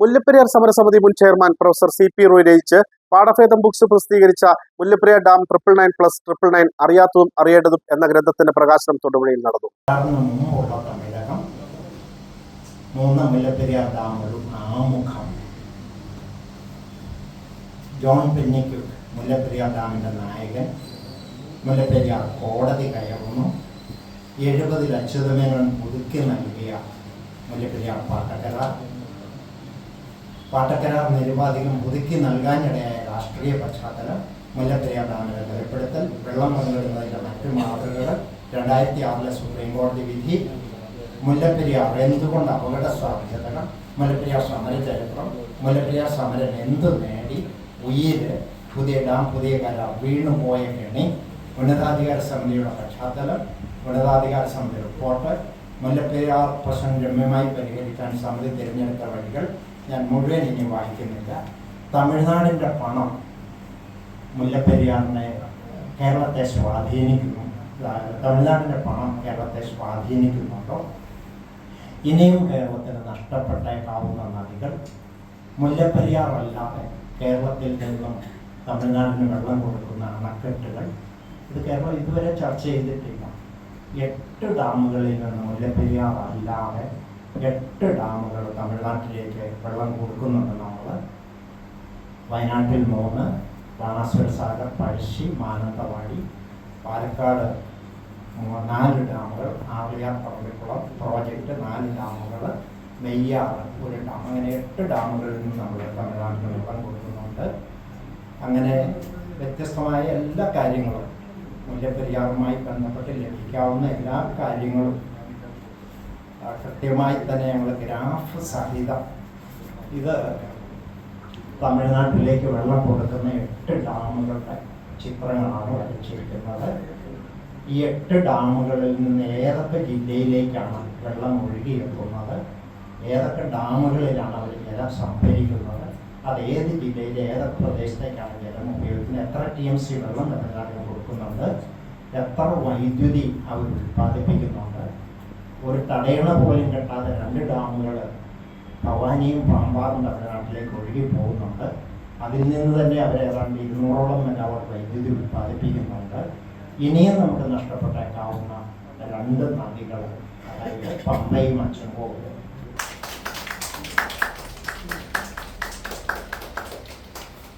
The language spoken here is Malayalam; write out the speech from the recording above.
മുല്ലപ്പെരിയാർ സമരസമിതി മുൻ chairman professor C P Roy രചിച്ച് പാഠഭേദം ബുക്സ് പ്രസിദ്ധീകരിച്ച Mullaperiyar dam triple nine plus triple nine അറിയാത്തതും അറിയേണ്ടതും എന്ന ഗ്രന്ഥത്തിന്റെ പ്രകാശനം തൊടുപുഴയിൽ നടന്നു. മൂന്ന് മുല്ലപ്പെരിയാർ ഡാമുകളും ആമുഖം. ജോൺ പെന്നിക്ക് മുല്ലപ്പെരിയാർ ഡാമിന്റെ നായകൻ. മുല്ലപ്പെരിയാർ കോടതി കയറുന്നു. എഴുപതിൽ അച്യുതമേനോൻ പുതുക്കി നൽകിയ മുല്ലപ്പെരിയാർ പാട്ടക്കരാർ പാട്ടക്കരാർ നിരുപാധികം പുതുക്കി നൽകാനിടയായ രാഷ്ട്രീയ പശ്ചാത്തലം മുല്ലപ്പെരിയാർ ഡാമിലെ വെളിപ്പെടുത്തൽ വെള്ളം പങ്കിടുന്നതിന്റെ മറ്റു മാതൃകകൾ രണ്ടായിരത്തി ആറിലെ സുപ്രീം കോടതി വിധി. മുല്ലപ്പെരിയാർ എന്തുകൊണ്ട് അപകട സാധ്യതകൾ? മുല്ലപ്പെരിയാർ സമര ചരിത്രം. മുല്ലപ്പെരിയാർ സമരം എന്ത് നേടി? ഉയിര് പുതിയ ഡാം പുതിയ കരാർ വീണുപോയ കെണി. ഉന്നതാധികാര സമിതിയുടെ പശ്ചാത്തലം. ഉന്നതാധികാര സമിതി റിപ്പോർട്ട്. മുല്ലപ്പെരിയാർ പ്രശ്നം രമ്യമായി പരിഹരിക്കാൻ സമിതി തിരഞ്ഞെടുത്ത വഴികൾ ഞാൻ മുഴുവൻ ഇനി വായിക്കുന്നില്ല. തമിഴ്നാടിന്റെ പണം മുല്ലപ്പെരിയാറിനെ കേരളത്തെ സ്വാധീനിക്കുന്നു. തമിഴ്നാടിന്റെ പണം കേരളത്തെ സ്വാധീനിക്കുന്നുണ്ടോ? ഇനിയും കേരളത്തിന് നഷ്ടപ്പെട്ടേക്കാവുന്ന നദികൾ മുല്ലപ്പെരിയാർ അല്ലാതെ കേരളത്തിൽ നിന്നും തമിഴ്നാടിന് വെള്ളം കൊടുക്കുന്ന അണക്കെട്ടുകൾ. ഇത് കേരളം ഇതുവരെ ചർച്ച ചെയ്തിട്ടില്ല. എട്ട് ഡാമുകളിൽ നിന്ന് മുല്ലപ്പെരിയാർ അല്ലാതെ എട്ട് ഡാമുകൾ തമിഴ്നാട്ടിലേക്ക് വെള്ളം കൊടുക്കുന്നുണ്ട് നമ്മൾ വയനാട്ടിൽ മൂന്ന് ബാണാസുര സാഗർ പഴശ്ശി മാനന്തവാടി പാലക്കാട് നാല് ഡാമുകൾ ആറിയാർ പറമ്പിക്കുളം പ്രോജക്റ്റ് നാല് ഡാമുകൾ നെയ്യാർ ഒരു ഡാം. അങ്ങനെ എട്ട് ഡാമുകളിൽ നിന്ന് നമ്മൾ തമിഴ്നാട്ടിൽ വെള്ളം കൊടുക്കുന്നുണ്ട്. അങ്ങനെ വ്യത്യസ്തമായ എല്ലാ കാര്യങ്ങളും മുല്ലപ്പെരിയാറുമായി ബന്ധപ്പെട്ട് ലഭിക്കാവുന്ന എല്ലാ കാര്യങ്ങളും. കൃത്യമായി തന്നെ ഞങ്ങൾ ഗ്രാഫ് സഹിതം ഇത് തമിഴ്നാട്ടിലേക്ക് വെള്ളം കൊടുക്കുന്ന എട്ട് ഡാമുകളുടെ ചിത്രങ്ങളാണ് വരച്ചിരിക്കുന്നത്. ഈ എട്ട് ഡാമുകളിൽ നിന്ന് ഏതൊക്കെ ജില്ലയിലേക്കാണ് വെള്ളം ഒഴുകിയെത്തുന്നത്? ഏതൊക്കെ ഡാമുകളിലാണ് അവർ ജലം സംഭരിക്കുന്നത്? അത് ഏത് ജില്ലയിലെ ഏതൊക്കെ പ്രദേശത്തേക്കാണ് ജലം ഉപയോഗിക്കുന്നത്? എത്ര ടി എം സി വെള്ളം തമിഴ്നാട്ടിൽ കൊടുക്കുന്നുണ്ട്? എത്ര വൈദ്യുതി അവർ ഉൽപ്പാദിപ്പിക്കുന്നുണ്ട്? ഒരു തടയണ പോലും കെട്ടാതെ രണ്ട് ഡാമുകൾ ഭവാനിയും പാമ്പാറും തമിഴ്നാട്ടിലേക്ക് ഒഴുകി പോകുന്നുണ്ട്. അതിൽ നിന്ന് തന്നെ അവർ ഏതാണ്ട് ഇരുന്നൂറോളം മെഗാവാട്ട് വൈദ്യുതി ഉൽപ്പാദിപ്പിക്കുന്നുണ്ട്. ഇനിയും നമുക്ക് നഷ്ടപ്പെട്ടേക്കാവുന്ന രണ്ട് നദികൾ അതായത് പമ്പയും അച്ചൻകോവിലും